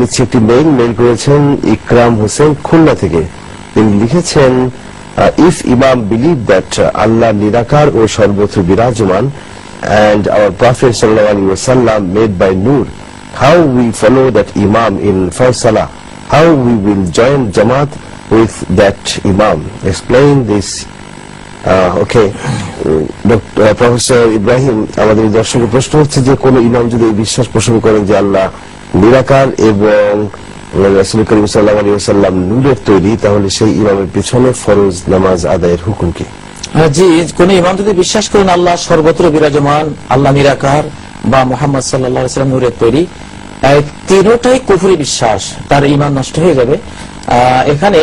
নিচ্ছি একটি mail mail করেছেন ইকরাম হোসেন খুলনা থেকে তিনি লিখেছেন ইফ ইমাম বিলিভ দ্যাট আল্লাহ নিরাকার ও সর্বত্র বিরাজমান our Prophet sallallahu alaihi wasallam made by Nur, how we follow that Imam in first Salah, how we will join Jamaat with that Imam. Explain this okay professor Ibrahim আমাদের দর্শকের প্রশ্ন হচ্ছে যে কোন ইমাম যদি বিশ্বাস পোষণ করেন যে আল্লাহ নিরাকার এবং রাসুল করিম সাল্লাহ আলী সাল্লাম নূরের তৈরি, তাহলে সেই ইমামের পিছনে ফরজ নামাজ আদায়ের হুকুম কি? জি কোন ইমাম যদি বিশ্বাস করেন আল্লাহ সর্বত্র বিরাজমান, আল্লাহ নিরাকার বা মোহাম্মদ সাল্লাম নূরের তৈরি, এই তিনোটাই কুফুরি বিশ্বাস, তার ইমান নষ্ট হয়ে যাবে। এখানে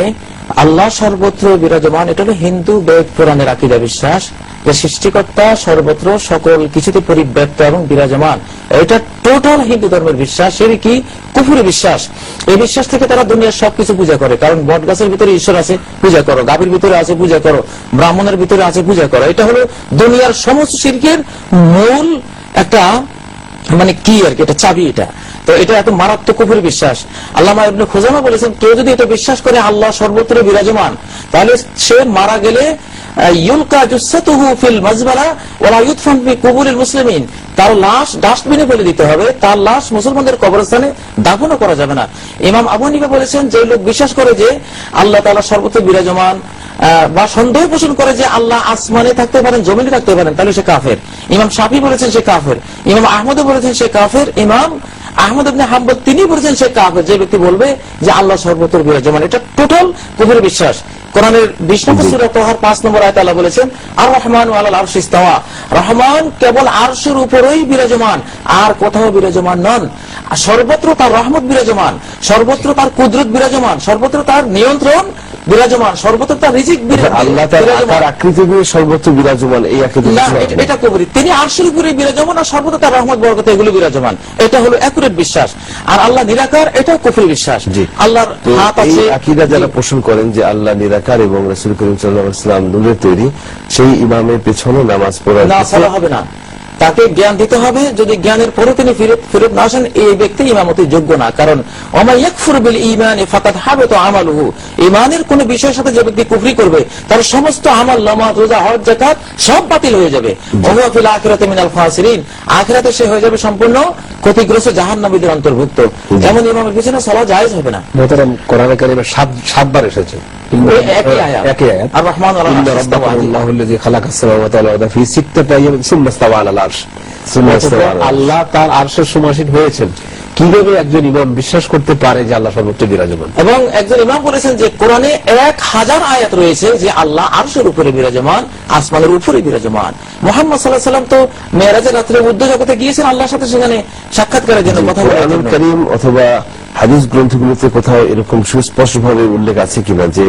আল্লাহ সর্বত্র বিরাজমান, এটা হলো হিন্দু বেদ পুরাণের আকিদা বিশ্বাস। যে সৃষ্টিকর্তা, সর্বত্র সকল কিছুতে পরিব্যাপ্ত এবং বিরাজমান। এটা টোটাল হিন্দু ধর্মের বিশ্বাস, এর কি? কুফুরি বিশ্বাস। এই বিশ্বাস থেকে তারা দুনিয়ার সবকিছু পূজা করে। কারণ বট গাছের ভিতরে ঈশ্বর আছে, পূজা করো। গাভীর ভিতরে আছে, পূজা করো। ব্রাহ্মণের ভিতরে আছে, পূজা করো। এটা হলো দুনিয়ার সমস্ত শিল্পের মূল একটা মানে কি আর কি, এটা চাবি এটা। তো এটা এত মারাত্মক কুফুরি বিশ্বাস। আল্লামা ইবনে খোজামা বলেছেন, কেউ যদি এটা বিশ্বাস করে আল্লাহ সর্বত্র বিরাজমান, তাহলে সে মারা গেলে ইউলকা তার লাশ ডাস্টবিনে দিতে হবে। তার লাশ মুসলমানদের কবরস্থানে করা যাবে না। ইমাম বলেছেন যে লোক বিশ্বাস করে যে আল্লাহ তাআলা সর্বত্র বিরাজমান বা সন্দেহ পোষণ করে যে আল্লাহ আসমানে থাকতে পারেন, জমিনে থাকতে পারেন, তাহলে সে কাফের। ইমাম শাফি বলেছেন সে কাফের। ইমাম আহমদও বলেছেন সে কাফের। ইমাম আহমদ ইবনে হাম্বল তিনি বলেছেন সে কাফের যে ব্যক্তি বলবে যে আল্লাহ সর্বত্র বিরাজমান। এটা টোটাল কুফুরের বিশ্বাস। কোরআনের বিশ নম্বর সূরা তোহার পাঁচ নম্বর আয়াত আল্লাহ বলেছেন আর রহমান আলাল আরশ ইস্তাওয়া। রহমান কেবল আরশের উপরেই বিরাজমান আর কোথাও বিরাজমান নন। আর সর্বত্র তার রহমত বিরাজমান সর্বত্র তার কুদরত বিরাজমান সর্বত্র তার নিয়ন্ত্রণ বিরাজমান সর্বত্র তার রিজিক আল্লাহ তার আকৃতি সর্বত্র বিরাজমান এই না এটা- কবরি। তিনি আরশের উপরে বিরাজমান আর সর্বদা তার রহমত বরকত এগুলো বিরাজমান। এটা হলো একুরেট বিশ্বাস। আর আল্লাহ নিরাকার এটা কুফরি বিশ্বাস। আল্লাহর হাত এই আছে আকিদা যারা পোষণ করেন যে আল্লাহ নিরাকার এবং রসুল করিম সাল্লাম নূরের তৈরি সেই ইমামের পেছনে নামাজ পড়ার না হবে না। তাকে জ্ঞান দিতে হবে। যদি জ্ঞানের পরে তিনি ফেরত না আসেন এই ব্যক্তি ইমামতির যোগ্য না। কারণ ইমান হবে তো আমালুহু। ইমানের কোন বিষয়ের সাথে যে ব্যক্তি কুফরি করবে তার সমস্ত আমাল লমা রোজা হজ জাকাত সব বাতিল হয়ে যাবে। আখিরাতে মিনাল ফাসিরিন আখিরাতে সে হয়ে যাবে সম্পূর্ণ ক্ষতিগ্রস্ত জাহান নবীদের অন্তর্ভুক্ত যেমন ইমামের পিছনে সলা জায়েজ হবে না। মোহতারাম কোরআনে কারিমে সাত সাতবার এসেছে। ওই একই আয়াত। একই আয়াত। আর রহমান আল্লাহ খালাকাস সামাওয়াতি ওয়াল আরদা ফি সিত্তাতি আইয়ামিন সুম্মা আরশ। আল্লাহ তার আরশের সমাসীন হয়েছেন কীভাবে একজন ইমাম বিশ্বাস করতে পারে যে আল্লাহ সর্বোচ্চ বিরাজমান? এবং একজন ইমাম বলেছেন যে কোরআনে এক হাজার আয়াত রয়েছে যে আল্লাহ আরশের উপরে বিরাজমান আসমানের উপরে বিরাজমান। মোহাম্মদ সাল্লাহ সাল্লাম তো মেয়েরাজের রাত্রে মধ্য জগতে গিয়েছেন আল্লাহর সাথে সেখানে সাক্ষাৎকারের জন্য কথা করিম অথবা হাদিস গ্রন্থগুলোতে কোথাও এরকম সুস্পষ্ট ভাবে উল্লেখ আছে কিনা যে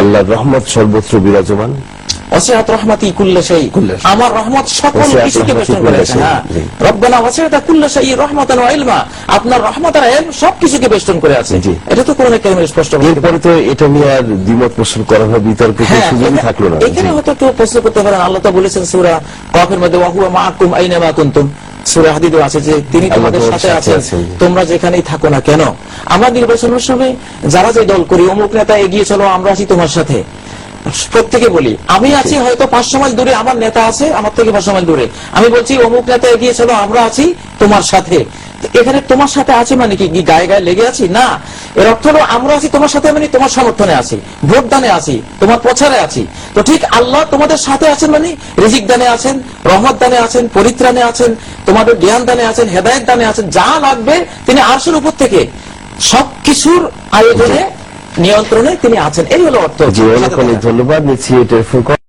আল্লাহর রহমত সর্বত্র বিরাজমান? ওয়াসিআত রহমাতি কুল্লা শাই আমার রহমত সকল কিছুকে বেষ্টন করেছে হ্যাঁ। রব্বানা ওয়াসিআত কুল্লা শাই রহমাতান ওয়া ইলমা। আপনার রহমত আর ইলম সবকিছুকে বেষ্টন করে আছে। এটা তো কোরআনে কারিমে স্পষ্ট এরপরে তো এটা নিয়ে আর দ্বিমত পোষণ করা হয় বিতর্কের কোনো সুযোগই এখানে- থাকল না। এখানে হয়তো কেউ প্রশ্ন করতে পারেন আল্লাহ তো বলেছেন সুরা কফের মধ্যে ওয়াহুয়া মাআকুম আইনামা কুনতুম? সুরা হাদিদে আছে যে তিনি তোমাদের সাথে আছেন। তোমরা যেখানেই থাকো না কেন? আমরা নির্বাচনের সময় যারা যে দল করি অমুক নেতা এগিয়ে চলো আমরা আছি তোমার সাথে। প্রত্যেকে বলি, আমি আছি হয়তো পাঁচশো মাইল দূরে, আমার নেতা আছে, আমার থেকে পাঁচশো মাইল দূরে। আমি বলছি, অমুক নেতা এগিয়ে চলো, আমরা আছি তোমার সাথে। এখানে তোমার সাথে আছে মানে কি গায়ে গায়ে লেগে আছি? না। এর অর্থ হলো, আমরা আছি তোমার সাথে মানে তোমার সমর্থনে আছি ভোট দানে আছি, তোমার প্রচারে আছি। তো ঠিক আল্লাহ তোমাদের সাথে আছেন মানে রিজিক দানে আছেন রহমত দানে আছেন, পরিত্রাণে আছেন, তোমাদের জ্ঞান দানে আছেন হেদায়ত দানে আছেন, যা লাগবে তিনি আরশের উপর থেকে। সবকিছুর আয়োজনে নিয়ন্ত্রণে তিনি আছেন। এই হলো অর্থ। ধন্যবাদ। নিচ্ছি এটার